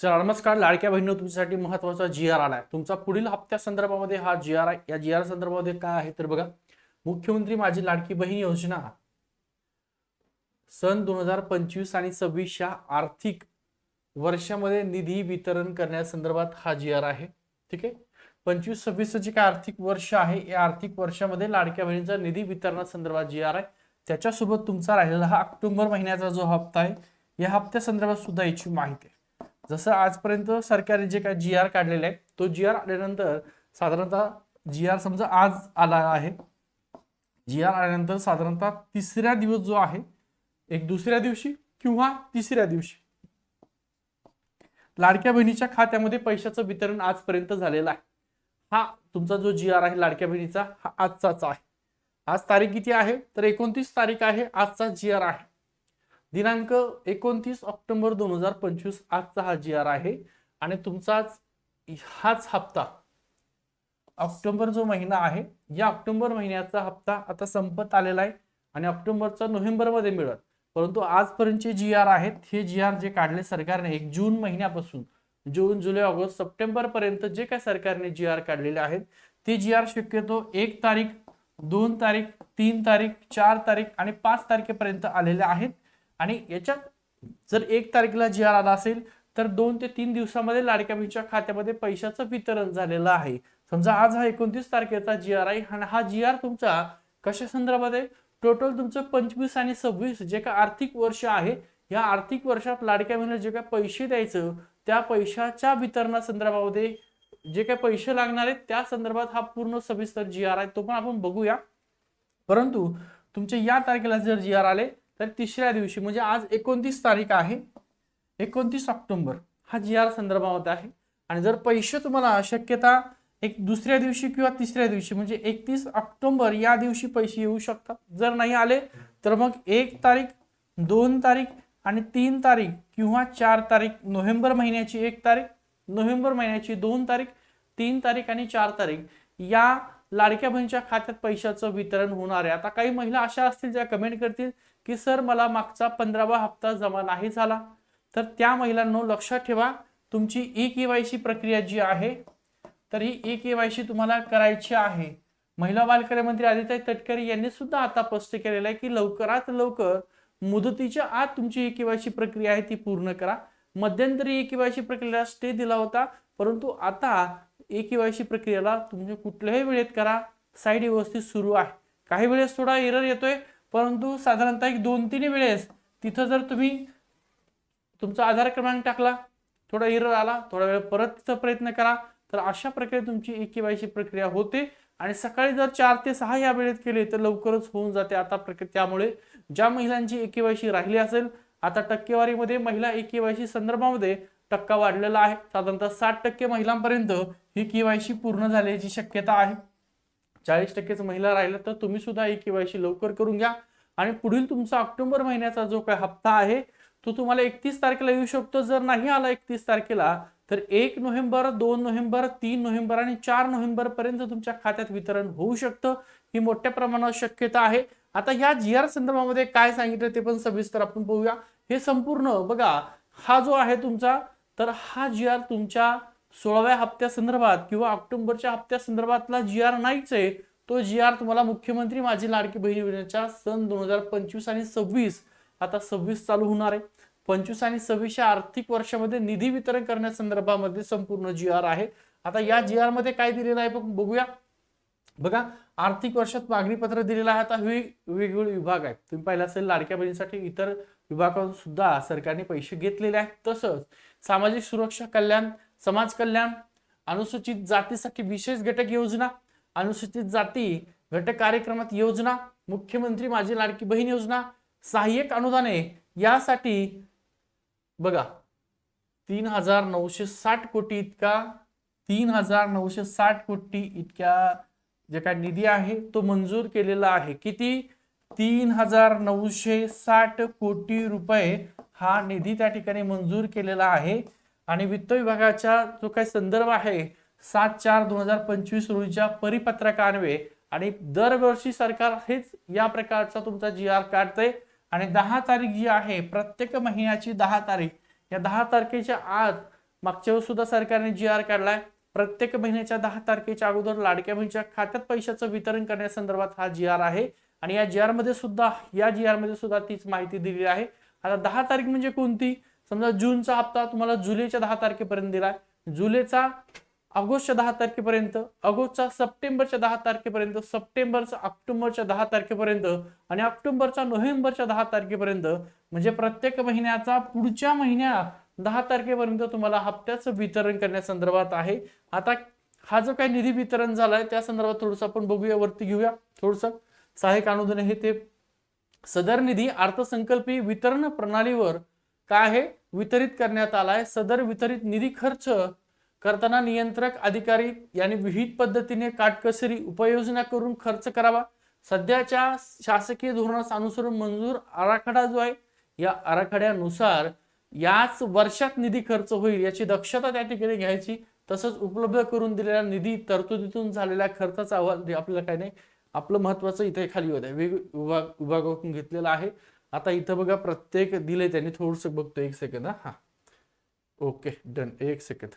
Sir नमस्कार लाडक्या बहिणी तुमच्यासाठी महत्त्वाचा जी आर आलाय. तुमचा पुढील हप्त्या संदर्भामध्ये हा जी आर आय या जी आर संदर्भामध्ये काय आहे तर बघा मुख्यमंत्री माझी लाडकी बहीण योजना. सन दोन हजार पंचवीस आणि सव्वीसच्या आर्थिक वर्षामध्ये निधी वितरण करण्यासंदर्भात हा जी आर आहे. ठीक आहे? पंचवीस सव्वीसचं जे काय आर्थिक वर्ष आहे या आर्थिक वर्षामध्ये लाडक्या बहिणीचा निधी वितरणासंदर्भात जी आर आहे. त्याच्यासोबत तुमचा राहिलेला हा ऑक्टोबर महिन्याचा जो हप्ता आहे या हप्त्या संदर्भात सुद्धा याची माहिती आहे. जसं आजपर्यंत सरकारने जे काय जी आर काढलेले आहे तो जी आर आल्यानंतर साधारणतः जी आर समजा आज आला आहे. जी आर आल्यानंतर साधारणतः तिसऱ्या दिवस जो आहे एक दुसऱ्या दिवशी किंवा तिसऱ्या दिवशी. लाडक्या बहिणीच्या खात्यामध्ये पैशाचं वितरण आजपर्यंत झालेलं आहे. हा तुमचा जो जी आर आहे लाडक्या बहिणीचा हा आजचाच आहे. आज तारीख किती आहे? तर एकोणतीस तारीख आहे आजचा जी आर आहे. दिनांक एकोणतीस ऑक्टोबर दोन हजार पंचवीस आजचा हा जी आर आहे. आणि तुमचाच हाच हप्ता ऑक्टोबर जो महिना आहे या ऑक्टोबर महिन्याचा हप्ता आता संपत आलेला आहे आणि ऑक्टोबरचा नोव्हेंबरमध्ये मिळत. परंतु आजपर्यंतचे जी आर आहेत हे जी आर जे काढले सरकारने एक जून महिन्यापासून जून जुलै ऑगस्ट सप्टेंबर पर्यंत जे काय सरकारने जी आर काढलेले आहेत ते जी आर शक्यतो एक तारीख दोन तारीख तीन तारीख चार तारीख आणि पाच तारखेपर्यंत आलेले आहेत. आणि याच्यात जर एक तारखेला जी आर आला असेल तर दोन ते तीन दिवसामध्ये लाडक्या बहिणीच्या खात्यामध्ये पैशाचं वितरण झालेलं आहे. समजा आज हा एकोणतीस तारखेचा जी आर आहे आणि हा जी आर तुमचा कशा संदर्भात आहे? टोटल तुमचं पंचवीस आणि सव्वीस जे काय आर्थिक वर्ष आहे या आर्थिक वर्षात लाडक्या बहिणीला जे काय पैसे द्यायचं त्या पैशाच्या वितरणा संदर्भामध्ये जे काही पैसे लागणार आहेत त्या संदर्भात हा पूर्ण सविस्तर जी आर आहे तो पण आपण बघूया. परंतु तुमचे या तारखेला जर जी आर आले तर तिसऱ्या दिवशी म्हणजे आज एकोणतीस तारीख आहे एकोणतीस ऑक्टोंबर हा जी आर संदर्भामध्ये आहे. आणि जर पैसे तुम्हाला शक्यता एक दुसऱ्या दिवशी किंवा तिसऱ्या दिवशी म्हणजे एकतीस ऑक्टोंबर या दिवशी पैसे येऊ शकतात. जर नाही आले तर मग एक तारीख दोन तारीख आणि तीन तारीख किंवा चार तारीख नोव्हेंबर महिन्याची एक तारीख नोव्हेंबर महिन्याची दोन तारीख तीन तारीख आणि चार तारीख या लाडक्या बहिणीच्या खात्यात पैशाचं वितरण होणार आहे. आता काही महिला अशा असतील ज्या कमेंट करतील की सर मला मागचा पंधरावा हप्ता जमा नाही झाला. तर त्या महिलांनो लक्षात ठेवा तुमची ई के वाय सी प्रक्रिया जी आहे तर ही ई के वाय सी तुम्हाला करायची आहे. महिला बालकार्य मंत्री आदित्य तटकरे यांनी सुद्धा आता स्पष्ट केलेलं आहे की लवकरात लवकर मुदतीच्या आत तुमची ई के वाय सी प्रक्रिया आहे ती पूर्ण करा. मध्यंतरी ई के वाय सी प्रक्रियेला स्टे दिला होता परंतु आता ए के सी प्रक्रियेला तुम्ही कुठल्याही वेळेत करा. साईड व्यवस्थित सुरू आहे. काही वेळेस थोडा एरर येतोय परंतु साधारणतः एक दोन तीन वेळेस तिथं जर तुम्ही तुमचा आधार क्रमांक टाकला थोडा एरर आला थोडा वेळ तिचा प्रयत्न करा तर अशा प्रकारे तुमची ए के सी प्रक्रिया होते. आणि सकाळी जर चार ते सहा या वेळेत केले तर लवकरच होऊन जाते आता प्रक्रिया. त्यामुळे ज्या महिलांची ए के सी राहिली असेल आता टक्केवारीमध्ये महिला ए के सी संदर्भामध्ये टक्का वाढलेला आहे. साधारणतः साठ टक्के महिलांपर्यंत ही केवायसी पूर्ण झाल्याची शक्यता आहे. चाळीस टक्केच महिला राहिल्या तर तुम्ही सुद्धा ही केवायसी लवकर करून घ्या. आणि पुढील तुमचा ऑक्टोबर महिन्याचा जो काय हप्ता आहे तो तुम्हाला एकतीस तारखेला येऊ शकतो. जर नाही आला एकतीस तारखेला तर एक नोव्हेंबर दोन नोव्हेंबर तीन नोव्हेंबर आणि चार नोव्हेंबर पर्यंत तुमच्या खात्यात वितरण होऊ शकतं. ही मोठ्या प्रमाणावर शक्यता आहे. आता या जी आर संदर्भामध्ये काय सांगितलं ते पण सविस्तर आपण पाहूया हे संपूर्ण बघा. हा जो आहे तुमचा तर हा जी आर तुमच्या सोळाव्या हप्त्यासंदर्भात किंवा ऑक्टोबरच्या हप्त्यासंदर्भातला जी आर नाहीच आहे. तो जी आर तुम्हाला मुख्यमंत्री माझी लाडकी बहीण योजनेच्या सन दोन हजार पंचवीस आणि सव्वीस आता सव्वीस चालू होणार आहे. पंचवीस आणि सव्वीसच्या आर्थिक वर्षामध्ये निधी वितरण करण्यासंदर्भामध्ये संपूर्ण जी आर आहे. आता या जी आरमध्ये काय दिलेलं आहे बघूया. बघा आर्थिक वर्षात मागणी पत्र दिलेलं आहे आता हे वेगवेगळे विभाग आहेत. तुम्ही पाहिलं असेल लाडक्या बहिणीसाठी इतर विभागातून सुद्धा सरकारने पैसे घेतलेले आहेत. तसंच सामाजिक सुरक्षा कल्याण समाज कल्याण अनुसूचित जातीसाठी विशेष घटक योजना अनुसूचित जाती घटक कार्यक्रमात योजना मुख्यमंत्री माझी लाडकी बहीण योजना सहाय्यक अनुदाने यासाठी बघा तीन हजार नऊशे साठ कोटी इतका तीन हजार नऊशे साठ कोटी इतक्या जे काय निधी आहे तो मंजूर केलेला आहे. किती? तीन हजार नऊशे साठ कोटी रुपये हा निधी त्या ठिकाणी मंजूर केलेला आहे. आणि वित्त विभागाचा जो काही संदर्भ आहे सात चार दोन हजार पंचवीस रोजीच्या परिपत्रकान्वे आणि दरवर्षी सरकार हेच या प्रकारचा तुमचा जी आर काढते आणि दहा तारीख जी आहे प्रत्येक महिन्याची दहा तारीख. या दहा तारखेच्या आत मागच्या वेळेस सुद्धा सरकारने जी आर काढलाय. प्रत्येक महिन्याच्या दहा तारखेच्या अगोदर लाडक्या बहिणीच्या खात्यात पैशाचं वितरण करण्यासंदर्भात हा जी आर आहे. आणि या जी आरमध्ये सुद्धा या जी आरमध्ये सुद्धा तीच माहिती दिली आहे. आता दहा तारीख म्हणजे कोणती? समजा जूनचा हप्ता तुम्हाला जुलैच्या दहा तारखेपर्यंत दिलाय. जुलैचा ऑगस्टच्या दहा तारखेपर्यंत ऑगस्टचा सप्टेंबरच्या दहा तारखेपर्यंत सप्टेंबरचा ऑक्टोबरच्या दहा तारखेपर्यंत आणि ऑक्टोबरचा नोव्हेंबरच्या दहा तारखेपर्यंत म्हणजे प्रत्येक महिन्याचा पुढच्या महिन्या दहा तारखेपर्यंत तुम्हाला हप्त्याचं वितरण करण्यासंदर्भात आहे. आता हा जो काही निधी वितरण झालाय त्या संदर्भात थोडंसं आपण बघूया वरती घेऊया. थोडस सहाय्यक अनुदान हे ते सदर निधी अर्थसंकल्पीय वितरण प्रणालीवर काय आहे? वितरित करण्यात आलाय. सदर वितरित निधी खर्च करताना नियंत्रक अधिकारी यांनी विहित पद्धतीने काटकसरी उपाययोजना करून खर्च करावा. सध्याच्या शासकीय धोरणास अनुसरून मंजूर आराखडा जो आहे या आराखड्यानुसार याच वर्षात निधी खर्च होईल याची दक्षता त्या ठिकाणी घ्यायची तसंच उपलब्ध करून दिलेल्या निधी तरतुदीतून झालेल्या खर्चाचा अहवाल आपल्याला काय नाही. आपलं महत्वाचं इथे खाली होत आहे वेग विभाग विभागातून घेतलेलं आहे. आता इथं बघा प्रत्येक दिले त्यांनी. थोडस बघतो एक सेकंद हा. ओके डन एक सेकंद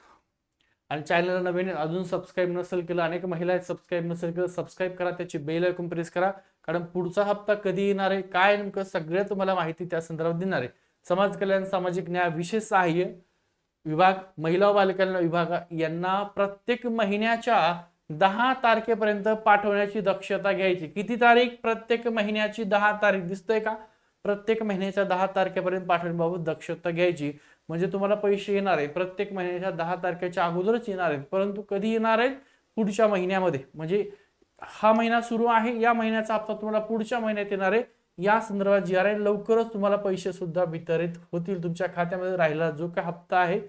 आणि चॅनलला नवीन अजून सबस्क्राईब नसेल केलं अनेक महिला आहेत सबस्क्राईब नसेल केलं सबस्क्राईब करा. त्याची बेल ऐकून प्रेस करा. कारण पुढचा हप्ता कधी येणार आहे? काय नेमकं? सगळं तुम्हाला माहिती त्या संदर्भात देणार आहे. समाज कल्याण सामाजिक न्याय विशेष सहाय्य विभाग महिला व बालकल्याण विभाग यांना प्रत्येक महिन्याच्या दहा तारखेपर्यंत पाठवण्याची दक्षता घ्यायची. किती तारीख? प्रत्येक महिन्याची दहा तारीख. दिसतोय का? प्रत्येक महिन्याच्या दहा तारखेपर्यंत पाठवण्याबाबत दक्षता घ्यायची. म्हणजे तुम्हाला पैसे येणार आहे प्रत्येक महिन्याच्या दहा तारखेच्या अगोदरच येणार आहेत. परंतु कधी येणार आहेत? पुढच्या महिन्यामध्ये. म्हणजे हा महिना सुरू आहे. या महिन्याचा हप्ता तुम्हाला पुढच्या महिन्यात येणार आहे. या संदर्भात जी आर आहे लवकरच तुम्हाला पैसे सुद्धा वितरित होतील. तुमच्या खात्यामध्ये राहिलेला जो काही हप्ता आहे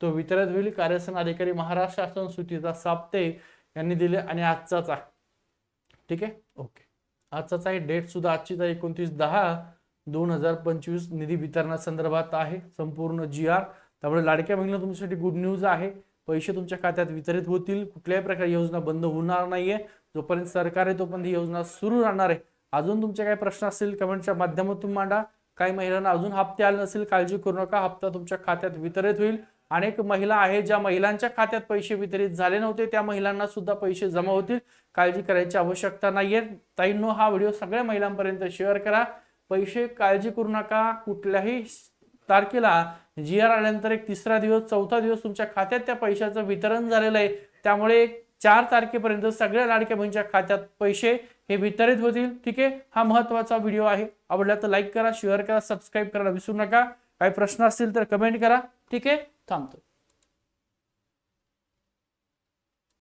तो वितरित होईल. कार्यसन अधिकारी महाराष्ट्र शासन सुटीचा साप्ते यांनी दिले आणि आजचाच आहे. ठीक आहे? ओके. आजचाच आहे. डेट सुद्धा आजची तारीख एकोणतीस दहा दोन हजार पंचवीस निधी वितरणासंदर्भात आहे. संपूर्ण जी आर त्यामुळे लाडक्या बहिणीला तुमच्यासाठी गुड न्यूज आहे. पैसे तुमच्या खात्यात वितरित होतील. कुठल्याही प्रकारे योजना बंद होणार नाहीये. जोपर्यंत सरकार आहे तोपर्यंत ही योजना सुरू राहणार आहे. अजून तुमचे काही प्रश्न असतील कमेंटच्या माध्यमातून मांडा. काही महिलांना अजून हप्ते आले नसेल काळजी करू नका. हप्ता तुमच्या खात्यात वितरित होईल. अनेक महिला आहेत ज्या महिलांच्या खात्यात पैसे वितरित झाले नव्हते. त्या महिलांना सुद्धा पैसे जमा होतील. काळजी करायची आवश्यकता नाहीये. ताईंनो हा व्हिडिओ सगळ्या महिलांपर्यंत शेअर करा. पैसे काळजी करू नका. कुठल्याही तारखेला जी आर आल्यानंतर एक तिसरा दिवस चौथा दिवस तुमच्या खात्यात त्या पैशाचं वितरण झालेलं आहे. त्यामुळे चार तारखेपर्यंत सगळ्या लाडक्या बहिणीच्या खात्यात पैसे हे वितरित होतील. ठीक आहे? हा महत्त्वाचा व्हिडिओ आहे. आवडला तर लाईक करा शेअर करा सबस्क्राईब करायला विसरू नका. काही प्रश्न असतील तर कमेंट करा. ठीक आहे? थांबतो.